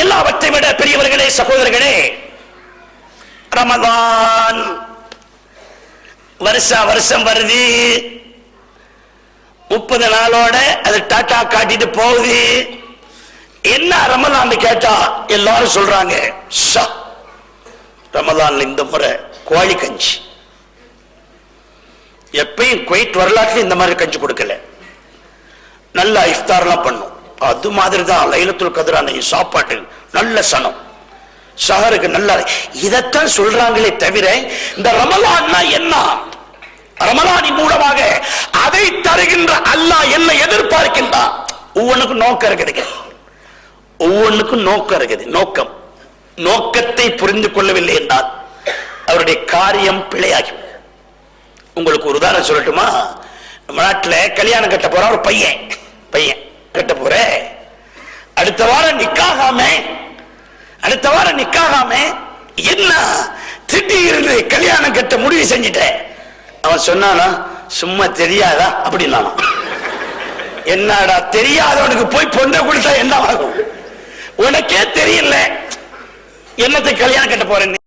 எல்லாவற்றை விட பெரியவர்களே சகோதரர்களே ரமதான் வருஷா வருஷம் வருது. முப்பது நாளோட அது டாட்டா காட்டிட்டு போகுது. என்ன ரமலான் கேட்டா எல்லாரும் சொல்றாங்க ஷா, ரமலான்ல இந்த முறை கோழி கஞ்சி. எப்பயும் குவைட் வரலாற்றுல இந்த மாதிரி கஞ்சி கொடுக்கல. நல்லா இஃப்தார்லாம் பண்ணும். அது மாதிரி தான் லைலத்துல் கதிரான சாப்பாட்டு நல்ல சனம். சஹருக்கு நல்ல இதைத்தான் சொல்றாங்களே தவிர இந்த ரமலான்னா என்ன? ரமலானின் மூலமாக அதை தருகின்ற அல்லாஹ் என்ன எதிர்பார்க்கின்றான்? ஒவ்வொன்றுக்கும் நோக்கம் இருக்குதுங்க ஒவ்வொன்றுக்கும் நோக்கம் இருக்குது. நோக்கம். நோக்கத்தை புரிந்து கொள்ளவில்லை என்றால் அவருடைய காரியம் பிழையாகி உங்களுக்கு ஒரு உதாரணம் சொல்லட்டுமா? நம்ம நாட்டுல கல்யாணம் கட்ட போற ஒரு பையன் பையன் கட்ட போற அடுத்த வாரம் நிக்காகாம தவிர நிக்காகாம என்ன திடீர்னு கல்யாணம் கட்ட முடிவு செஞ்சுட்டேன் அவன் சொன்னானா சும்மா தெரியாதா? அப்படின்னா என்னடா தெரியாதவனுக்கு போய் பொண்ணை கொடுத்தா என்ன ஆகும்? உனக்கே தெரியல. என்னத்தை கல்யாணம் கட்ட போறேன்னு?